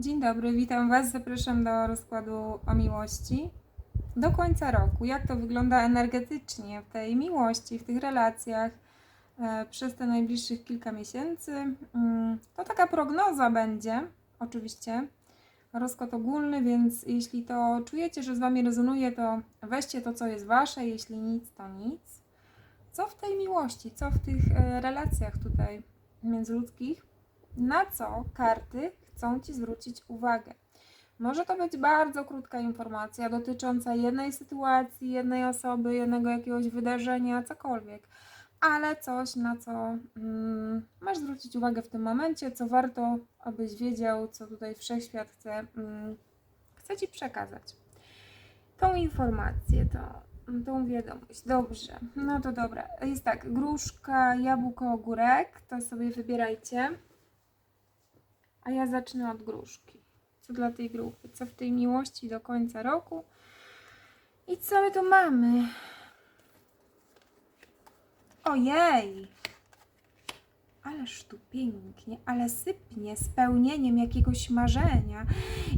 Dzień dobry, witam Was. Zapraszam do rozkładu o miłości. Do końca roku. Jak to wygląda energetycznie w tej miłości, w tych relacjach e, przez te najbliższych kilka miesięcy? Mm, To taka prognoza będzie, oczywiście. Rozkład ogólny, więc jeśli to czujecie, że z Wami rezonuje, to weźcie to, co jest Wasze, jeśli nic, to nic. Co w tej miłości, co w tych e, relacjach tutaj międzyludzkich? na co karty chcą Ci zwrócić uwagę. Może to być bardzo krótka informacja dotycząca jednej sytuacji, jednej osoby, jednego jakiegoś wydarzenia, cokolwiek, ale coś, na co mm, masz zwrócić uwagę w tym momencie, co warto, abyś wiedział, co tutaj wszechświat chce, mm, chce Ci przekazać. Tą informację, to, tą wiadomość. Dobrze, no to dobra. Jest tak, gruszka, jabłko, ogórek, to sobie wybierajcie. A ja zacznę od gruszki. Co dla tej grupy? Co w tej miłości do końca roku? I co my tu mamy? Ojej! Ależ tu pięknie, ale sypnie spełnieniem jakiegoś marzenia.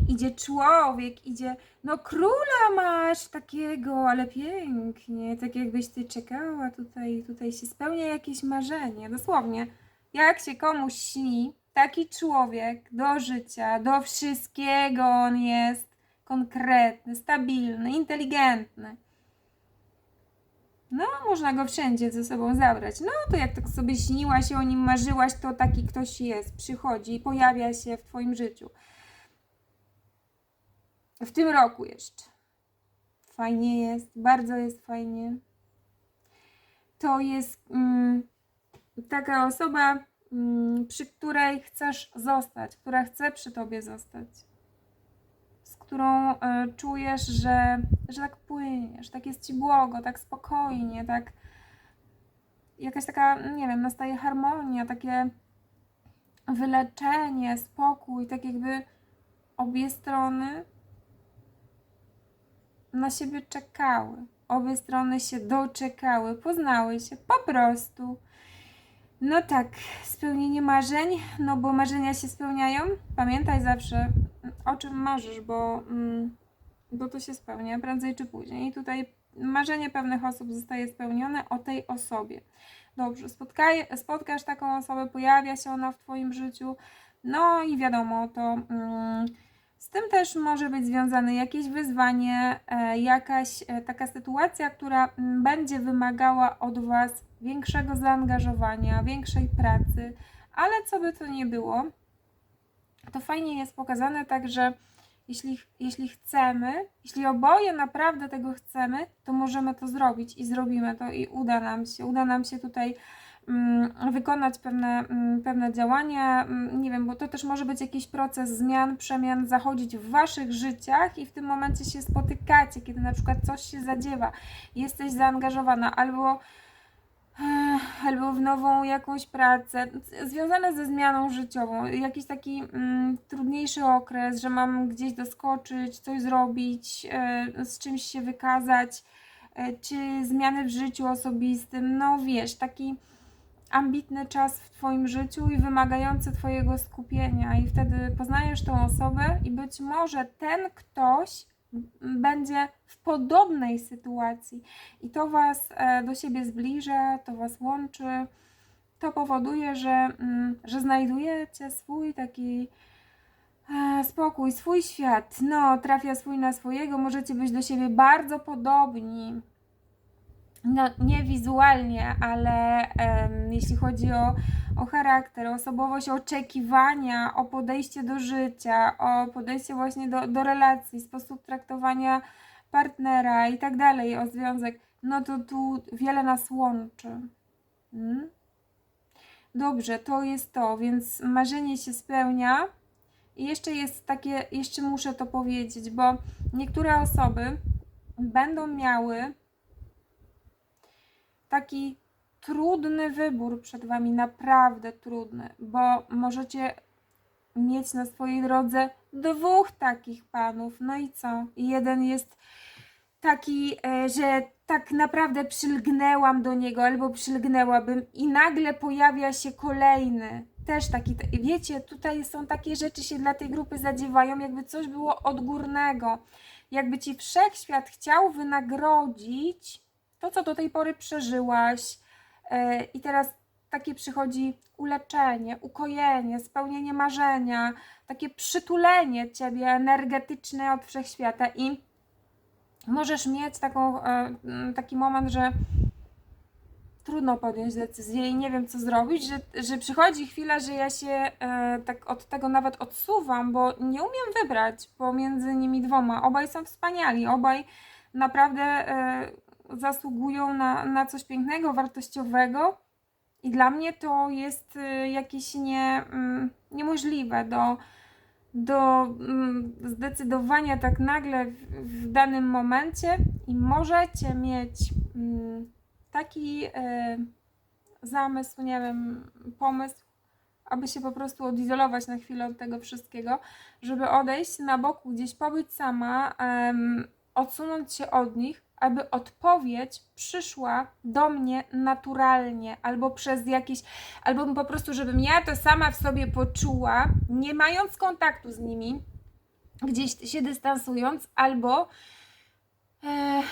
Idzie człowiek, idzie. No, króla masz takiego, ale pięknie. Tak jakbyś ty czekała tutaj, tutaj się spełnia jakieś marzenie. Dosłownie. Jak się komuś śni, taki człowiek do życia, do wszystkiego on jest konkretny, stabilny, inteligentny. No, można go wszędzie ze sobą zabrać. No, to jak tak sobie śniłaś i o nim marzyłaś, to taki ktoś jest, przychodzi i pojawia się w Twoim życiu. W tym roku jeszcze. Fajnie jest, bardzo jest fajnie. To jest mm, taka osoba, przy której chcesz zostać, która chce przy tobie zostać, z którą y, czujesz, że, że tak płyniesz, tak jest ci błogo, tak spokojnie, tak jakaś taka, nie wiem, nastaje harmonia, takie wyleczenie, spokój, tak jakby obie strony na siebie czekały. Obie strony się doczekały, poznały się po prostu. No tak, spełnienie marzeń, no bo marzenia się spełniają. Pamiętaj zawsze, o czym marzysz, bo, mm, bo to się spełnia prędzej czy później. I tutaj marzenie pewnych osób zostaje spełnione o tej osobie. Dobrze, spotkaj, spotkasz taką osobę, pojawia się ona w Twoim życiu, no i wiadomo, to mm, z tym też może być związane jakieś wyzwanie, e, jakaś e, taka sytuacja, która mm, będzie wymagała od Was większego zaangażowania, większej pracy, ale co by to nie było, to fajnie jest pokazane tak, że jeśli, jeśli chcemy, jeśli oboje naprawdę tego chcemy, to możemy to zrobić i zrobimy to i uda nam się. Uda nam się tutaj mm, wykonać pewne, mm, pewne działania. Mm, Nie wiem, bo to też może być jakiś proces zmian, przemian zachodzić w waszych życiach i w tym momencie się spotykacie, kiedy na przykład coś się zadziewa, jesteś zaangażowana albo albo w nową jakąś pracę, związane ze zmianą życiową, jakiś taki mm, trudniejszy okres, że mam gdzieś doskoczyć, coś zrobić, e, z czymś się wykazać, e, czy zmiany w życiu osobistym, no wiesz, taki ambitny czas w Twoim życiu i wymagający Twojego skupienia, i wtedy poznajesz tą osobę, i być może ten ktoś będzie w podobnej sytuacji, i to Was e, do siebie zbliża, to Was łączy, to powoduje, że, mm, że znajdujecie swój taki e, spokój, swój świat. No, trafia swój na swojego, możecie być do siebie bardzo podobni. No, nie wizualnie, ale em, jeśli chodzi o, o charakter, osobowość, oczekiwania, o podejście do życia, o podejście właśnie do, do relacji, sposób traktowania partnera i tak dalej, o związek, no to tu wiele nas łączy. Mm? Dobrze, to jest to, więc marzenie się spełnia. I jeszcze jest takie, jeszcze muszę to powiedzieć, bo niektóre osoby będą miały taki trudny wybór przed Wami, naprawdę trudny, bo możecie mieć na swojej drodze dwóch takich panów. No i co? Jeden jest taki, e, że tak naprawdę przylgnęłam do niego albo przylgnęłabym i nagle pojawia się kolejny. też taki, wiecie, tutaj są takie rzeczy się dla tej grupy zadziewają, jakby coś było odgórnego. Jakby ci wszechświat chciał wynagrodzić to, co do tej pory przeżyłaś. e, I teraz takie przychodzi uleczenie, ukojenie, spełnienie marzenia, takie przytulenie ciebie energetyczne od wszechświata i możesz mieć taką, e, taki moment, że trudno podjąć decyzję i nie wiem, co zrobić, że, że przychodzi chwila, że ja się e, tak od tego nawet odsuwam, bo nie umiem wybrać pomiędzy nimi dwoma. Obaj są wspaniali, obaj naprawdę zasługują na, na coś pięknego, wartościowego. I dla mnie to jest e, jakieś nie, mm, niemożliwe do, do mm, zdecydowania tak nagle w, w danym momencie i możecie mieć mm, taki e, zamysł, nie wiem, pomysł, aby się po prostu odizolować na chwilę od tego wszystkiego, żeby odejść na boku, gdzieś pobyć sama, odsunąć się od nich, aby odpowiedź przyszła do mnie naturalnie, albo przez jakieś, albo po prostu, żebym ja to sama w sobie poczuła, nie mając kontaktu z nimi, gdzieś się dystansując, albo e,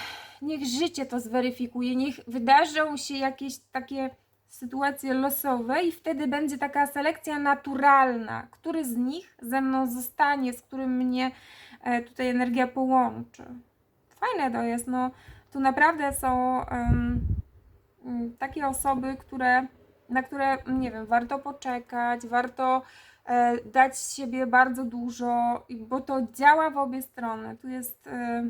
niech życie to zweryfikuje, niech wydarzą się jakieś takie sytuacje losowe i wtedy będzie taka selekcja naturalna, który z nich ze mną zostanie, z którym mnie e, tutaj energia połączy. Fajne to jest, no tu naprawdę są mm, takie osoby, które, na które, nie wiem, warto poczekać, warto e, dać z siebie bardzo dużo, bo to działa w obie strony. Tu jest e,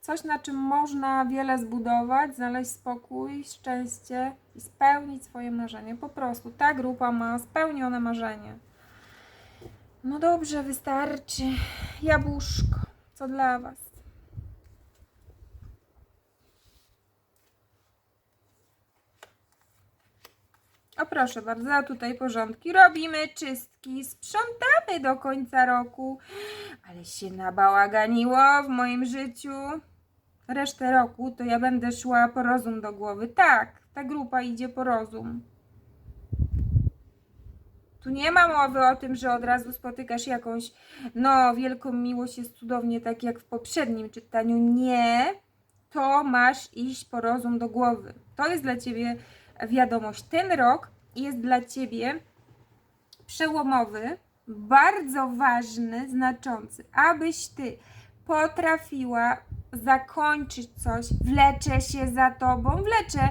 coś, na czym można wiele zbudować, znaleźć spokój, szczęście i spełnić swoje marzenie. Po prostu ta grupa ma spełnione marzenie. No dobrze, wystarczy. Jabłuszko, co dla Was? O proszę bardzo, a tutaj porządki robimy, czystki, sprzątamy do końca roku. Ale się nabałaganiło w moim życiu. Resztę roku to ja będę szła po rozum do głowy. Tak, ta grupa idzie po rozum. Tu nie ma mowy o tym, że od razu spotykasz jakąś, no, wielką miłość, jest cudownie, tak jak w poprzednim czytaniu. Nie, to masz iść po rozum do głowy. To jest dla ciebie wiadomość. Ten rok jest dla ciebie przełomowy, bardzo ważny, znaczący, abyś ty potrafiła zakończyć coś, wlecze się za tobą, wlecze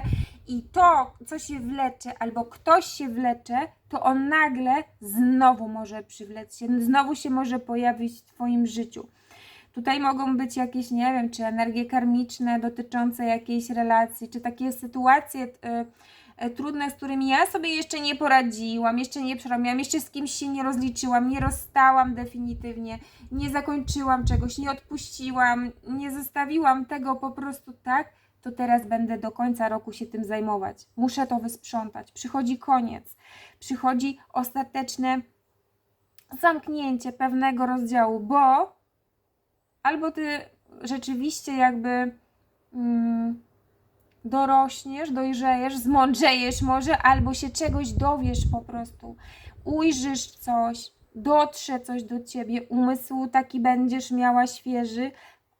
i to, co się wlecze, albo ktoś się wlecze, to on nagle znowu może przywlec się, znowu się może pojawić w twoim życiu. Tutaj mogą być jakieś, nie wiem, czy energie karmiczne dotyczące jakiejś relacji, czy takie sytuacje y, y, trudne, z którymi ja sobie jeszcze nie poradziłam, jeszcze nie przerobiłam, jeszcze z kimś się nie rozliczyłam, nie rozstałam definitywnie, nie zakończyłam czegoś, nie odpuściłam, nie zostawiłam tego po prostu tak, to teraz będę do końca roku się tym zajmować. Muszę to wysprzątać. Przychodzi koniec, przychodzi ostateczne zamknięcie pewnego rozdziału, bo albo ty rzeczywiście jakby mm, dorośniesz, dojrzejesz, zmądrzejesz może, albo się czegoś dowiesz po prostu, ujrzysz coś, dotrze coś do ciebie, umysł taki będziesz miała świeży,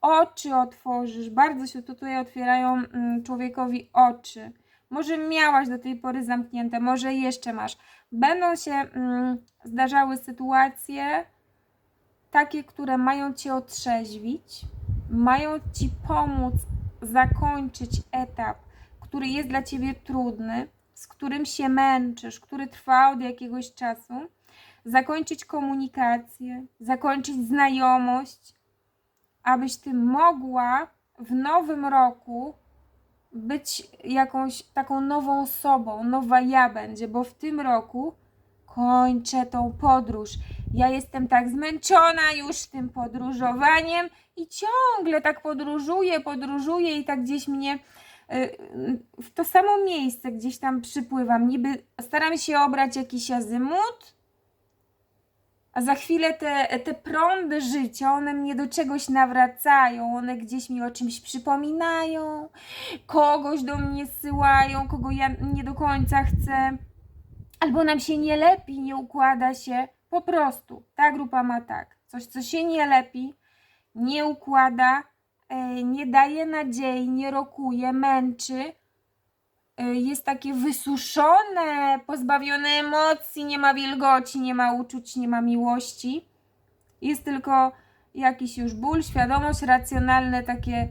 oczy otworzysz, bardzo się tutaj otwierają mm, człowiekowi oczy. Może miałaś do tej pory zamknięte, może jeszcze masz. Będą się mm, zdarzały sytuacje, takie, które mają cię otrzeźwić, mają ci pomóc zakończyć etap, który jest dla ciebie trudny, z którym się męczysz, który trwa od jakiegoś czasu, zakończyć komunikację, zakończyć znajomość, abyś ty mogła w nowym roku być jakąś taką nową osobą, nowa ja będzie, bo w tym roku kończę tą podróż. Ja jestem tak zmęczona już tym podróżowaniem i ciągle tak podróżuję, podróżuję i tak gdzieś mnie y, w to samo miejsce gdzieś tam przypływam. Niby staram się obrać jakiś azymut, a za chwilę te, te prądy życia, one mnie do czegoś nawracają, one gdzieś mi o czymś przypominają, kogoś do mnie zsyłają, kogo ja nie do końca chcę albo nam się nie lepi, nie układa się. Po prostu ta grupa ma tak. Coś, co się nie lepi, nie układa, e, nie daje nadziei, nie rokuje, męczy. e, Jest takie wysuszone, pozbawione emocji, nie ma wilgoci, nie ma uczuć, nie ma miłości. Jest tylko jakiś już ból, świadomość, racjonalne takie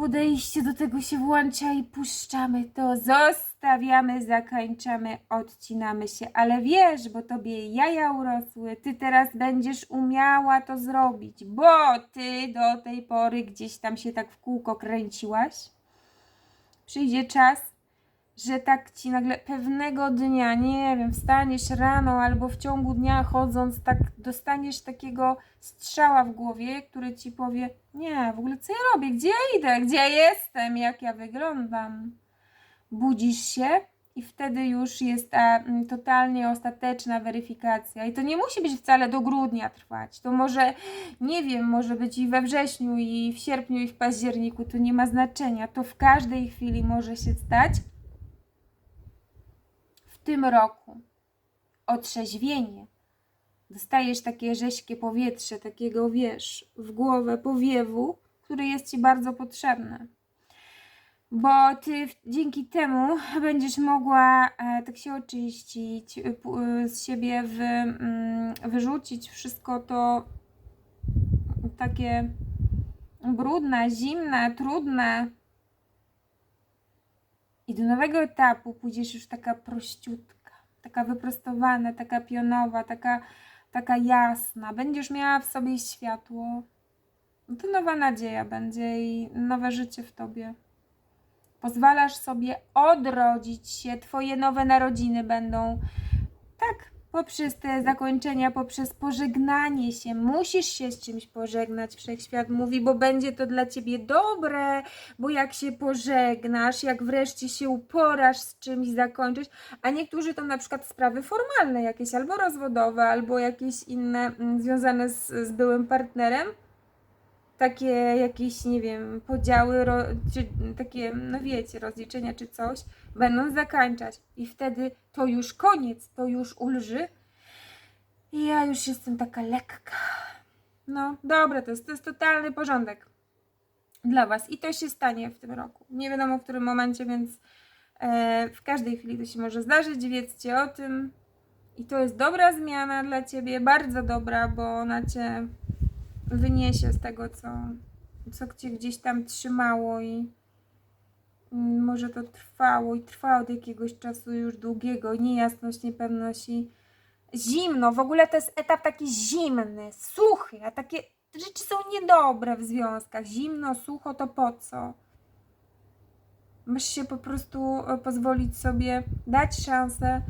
podejście do tego się włącza i puszczamy to, zostawiamy, zakończamy, odcinamy się, ale wiesz, bo tobie jaja urosły, ty teraz będziesz umiała to zrobić, bo ty do tej pory gdzieś tam się tak w kółko kręciłaś. Przyjdzie czas, że tak ci nagle pewnego dnia, nie wiem, wstaniesz rano albo w ciągu dnia chodząc, tak dostaniesz takiego strzała w głowie, który ci powie: Nie, w ogóle co ja robię? Gdzie ja idę? Gdzie ja jestem? Jak ja wyglądam? Budzisz się i wtedy już jest ta mm, totalnie ostateczna weryfikacja. I to nie musi być wcale do grudnia trwać. To może, nie wiem, może być i we wrześniu, i w sierpniu, i w październiku. To nie ma znaczenia. To w każdej chwili może się stać tym roku otrzeźwienie. Dostajesz takie rześkie powietrze, takiego wiesz, w głowę powiewu, który jest ci bardzo potrzebny. Bo ty dzięki temu będziesz mogła e, tak się oczyścić, pu- y, z siebie wy, mm, wyrzucić wszystko to takie brudne, zimne, trudne, i do nowego etapu pójdziesz już taka prościutka, taka wyprostowana, taka pionowa, taka, taka jasna. Będziesz miała w sobie światło. No to nowa nadzieja będzie i nowe życie w tobie. Pozwalasz sobie odrodzić się, twoje nowe narodziny będą tak, poprzez te zakończenia, poprzez pożegnanie się. Musisz się z czymś pożegnać, wszechświat mówi, bo będzie to dla ciebie dobre, bo jak się pożegnasz, jak wreszcie się uporasz z czymś zakończyć, a niektórzy to na przykład sprawy formalne jakieś, albo rozwodowe, albo jakieś inne mm, związane z, z byłym partnerem, takie jakieś, nie wiem, podziały, ro, czy takie, no wiecie, rozliczenia czy coś, będą zakończać i wtedy to już koniec, to już ulży i ja już jestem taka lekka. No, dobra, to jest, to jest totalny porządek dla Was i to się stanie w tym roku. Nie wiadomo w którym momencie, więc e, w każdej chwili to się może zdarzyć, wiedzcie o tym. I to jest dobra zmiana dla Ciebie, bardzo dobra, bo ona Cię wyniesie z tego, co, co Cię gdzieś tam trzymało i może to trwało i trwa od jakiegoś czasu już długiego, niejasność, niepewność i zimno. W ogóle to jest etap taki zimny, suchy, a takie rzeczy są niedobre w związkach. Zimno, sucho, to po co? Masz się po prostu e, pozwolić sobie dać szansę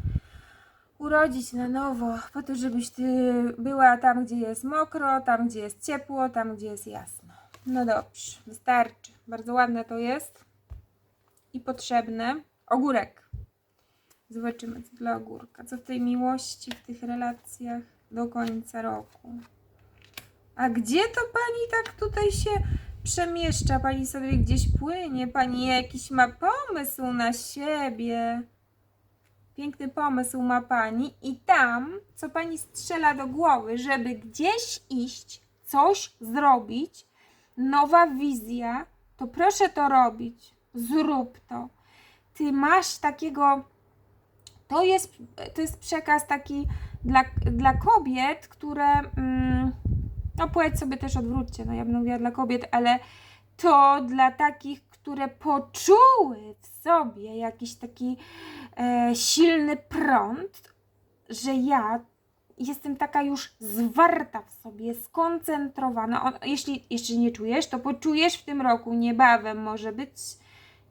urodzić na nowo, po to, żebyś ty była tam, gdzie jest mokro, tam, gdzie jest ciepło, tam, gdzie jest jasno. No dobrze, wystarczy. Bardzo ładne to jest i potrzebne. Ogórek. Zobaczymy, co dla ogórka. Co w tej miłości, w tych relacjach do końca roku. A gdzie to pani tak tutaj się przemieszcza? Pani sobie gdzieś płynie? Pani jakiś ma pomysł na siebie? Piękny pomysł ma pani i tam, co pani strzela do głowy, żeby gdzieś iść, coś zrobić, nowa wizja, to proszę to robić. Zrób to. Ty masz takiego. To jest, to jest przekaz taki dla, dla kobiet, które. Mm, no, płeć sobie też odwróćcie, no ja bym mówiła dla kobiet, ale to dla takich, które poczuły w sobie jakiś taki e, silny prąd, że ja jestem taka już zwarta w sobie, skoncentrowana. On, jeśli jeszcze nie czujesz, to poczujesz w tym roku, niebawem może być,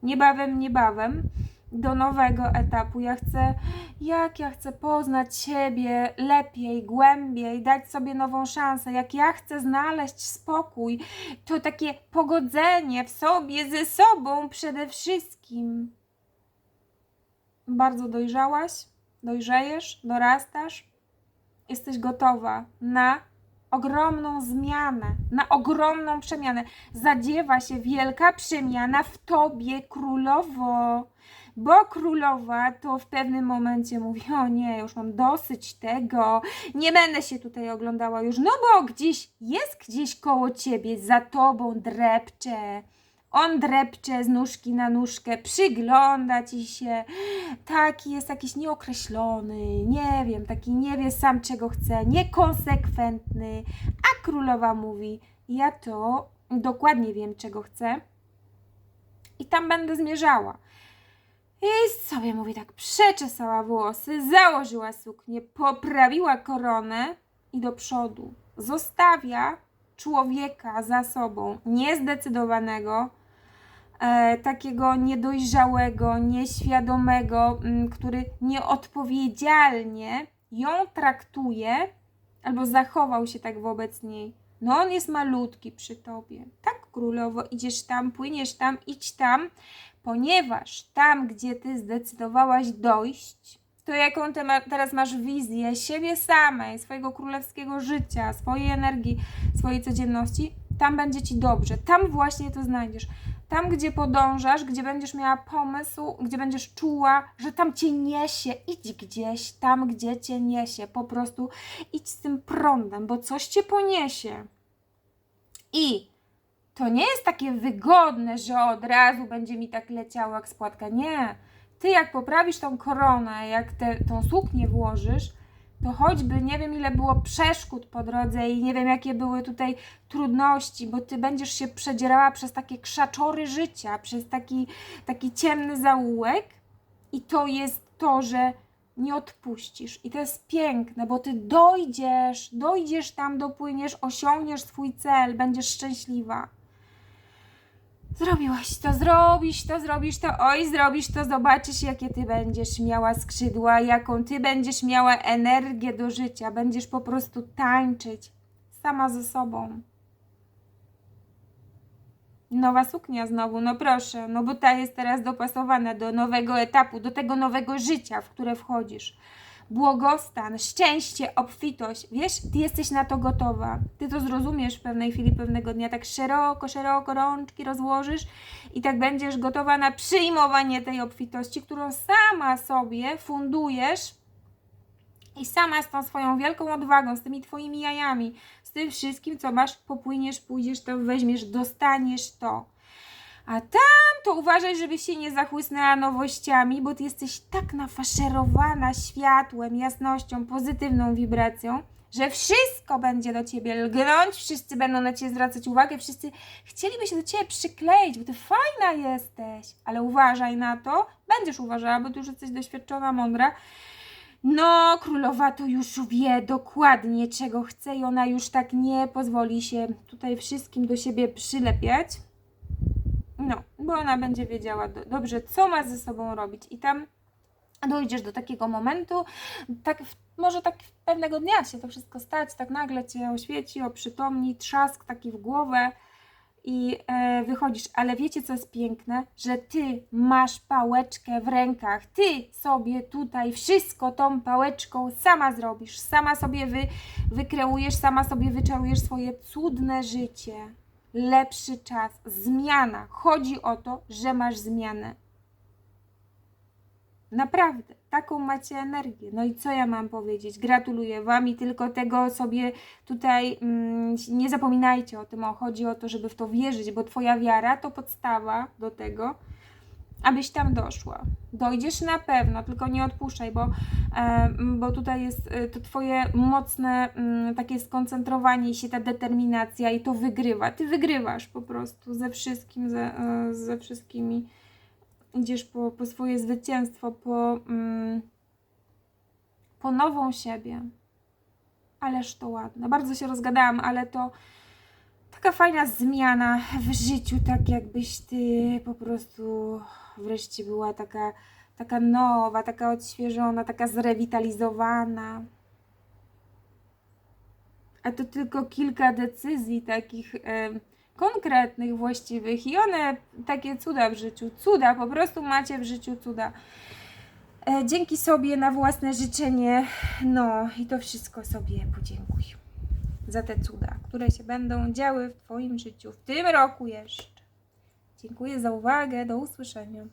niebawem, niebawem, do nowego etapu. Ja chcę, jak ja chcę poznać siebie lepiej, głębiej, dać sobie nową szansę, jak ja chcę znaleźć spokój, to takie pogodzenie w sobie, ze sobą przede wszystkim. Bardzo dojrzałaś, dojrzejesz, dorastasz, jesteś gotowa na ogromną zmianę, na ogromną przemianę. Zadziewa się wielka przemiana w tobie, królowo. Bo królowa to w pewnym momencie mówi: O nie, już mam dosyć tego, nie będę się tutaj oglądała już, no bo gdzieś jest gdzieś koło ciebie, za tobą drepcze. On drepcze z nóżki na nóżkę, przygląda ci się. Taki jest jakiś nieokreślony, nie wiem, taki nie wie sam czego chce, niekonsekwentny. A królowa mówi: Ja to dokładnie wiem czego chcę i tam będę zmierzała. I sobie mówi tak, przeczesała włosy, założyła suknię, poprawiła koronę i do przodu. Zostawia człowieka za sobą, niezdecydowanego, e, takiego niedojrzałego, nieświadomego, m, który nieodpowiedzialnie ją traktuje albo zachował się tak wobec niej. No on jest malutki przy tobie. Tak, królowo, idziesz tam, płyniesz tam, idź tam, ponieważ tam, gdzie ty zdecydowałaś dojść, to jaką teraz masz wizję siebie samej, swojego królewskiego życia, swojej energii, swojej codzienności, tam będzie ci dobrze. Tam właśnie to znajdziesz. Tam, gdzie podążasz, gdzie będziesz miała pomysł, gdzie będziesz czuła, że tam cię niesie, idź gdzieś, tam, gdzie cię niesie. Po prostu idź z tym prądem, bo coś cię poniesie. I to nie jest takie wygodne, że od razu będzie mi tak leciało jak spłatka. Nie. Ty jak poprawisz tą koronę, jak te, tą suknię włożysz, to choćby nie wiem ile było przeszkód po drodze i nie wiem jakie były tutaj trudności, bo ty będziesz się przedzierała przez takie krzaczory życia, przez taki, taki ciemny zaułek i to jest to, że nie odpuścisz. I to jest piękne, bo ty dojdziesz, dojdziesz tam, dopłyniesz, osiągniesz swój cel, będziesz szczęśliwa. Zrobiłaś to, zrobisz to, zrobisz to, oj, zrobisz to, zobaczysz, jakie ty będziesz miała skrzydła, jaką ty będziesz miała energię do życia. Będziesz po prostu tańczyć sama ze sobą. Nowa suknia znowu, no proszę, no bo ta jest teraz dopasowana do nowego etapu, do tego nowego życia, w które wchodzisz. Błogostan, szczęście, obfitość, wiesz, ty jesteś na to gotowa. Ty to zrozumiesz w pewnej chwili, pewnego dnia, tak szeroko, szeroko rączki rozłożysz i tak będziesz gotowa na przyjmowanie tej obfitości, którą sama sobie fundujesz i sama z tą swoją wielką odwagą, z tymi twoimi jajami, z tym wszystkim, co masz, popłyniesz, pójdziesz to, weźmiesz, dostaniesz to. A tam to uważaj, żebyś się nie zachłysnęła nowościami, bo ty jesteś tak nafaszerowana światłem, jasnością, pozytywną wibracją, że wszystko będzie do ciebie lgnąć, wszyscy będą na ciebie zwracać uwagę, wszyscy chcieliby się do ciebie przykleić, bo ty fajna jesteś, ale uważaj na to, będziesz uważała, bo ty już jesteś doświadczona, mądra. No, królowa to już wie dokładnie, czego chce i ona już tak nie pozwoli się tutaj wszystkim do siebie przylepiać. No, bo ona będzie wiedziała do, dobrze, co ma ze sobą robić. I tam dojdziesz do takiego momentu, tak w, może tak pewnego dnia się to wszystko stać, tak nagle cię oświeci, oprzytomni, trzask taki w głowę i e, wychodzisz. Ale wiecie, co jest piękne? Że ty masz pałeczkę w rękach. Ty sobie tutaj wszystko tą pałeczką sama zrobisz, sama sobie wy, wykreujesz, sama sobie wyczarujesz swoje cudne życie lepszy czas, zmiana. Chodzi o to, że masz zmianę. Naprawdę, taką macie energię. No i co ja mam powiedzieć? Gratuluję Wam i tylko tego sobie tutaj mm, nie zapominajcie o tym. O, chodzi o to, żeby w to wierzyć, bo Twoja wiara to podstawa do tego, abyś tam doszła. Dojdziesz na pewno, tylko nie odpuszczaj, bo, bo tutaj jest e, to twoje mocne mm, takie skoncentrowanie się, ta determinacja i to wygrywa. Ty wygrywasz po prostu ze wszystkim, ze, e, ze wszystkimi. Idziesz po, po swoje zwycięstwo, po, mm, po nową siebie. Ależ to ładne. Bardzo się rozgadałam, ale to taka fajna zmiana w życiu, tak jakbyś ty po prostu wreszcie była taka, taka nowa, taka odświeżona, taka zrewitalizowana. A to tylko kilka decyzji takich konkretnych, właściwych i one takie cuda w życiu, cuda, po prostu macie w życiu cuda. E, dzięki sobie na własne życzenie, no i to wszystko sobie podziękuj za te cuda, które się będą działy w Twoim życiu w tym roku jeszcze. Dziękuję za uwagę, do usłyszenia.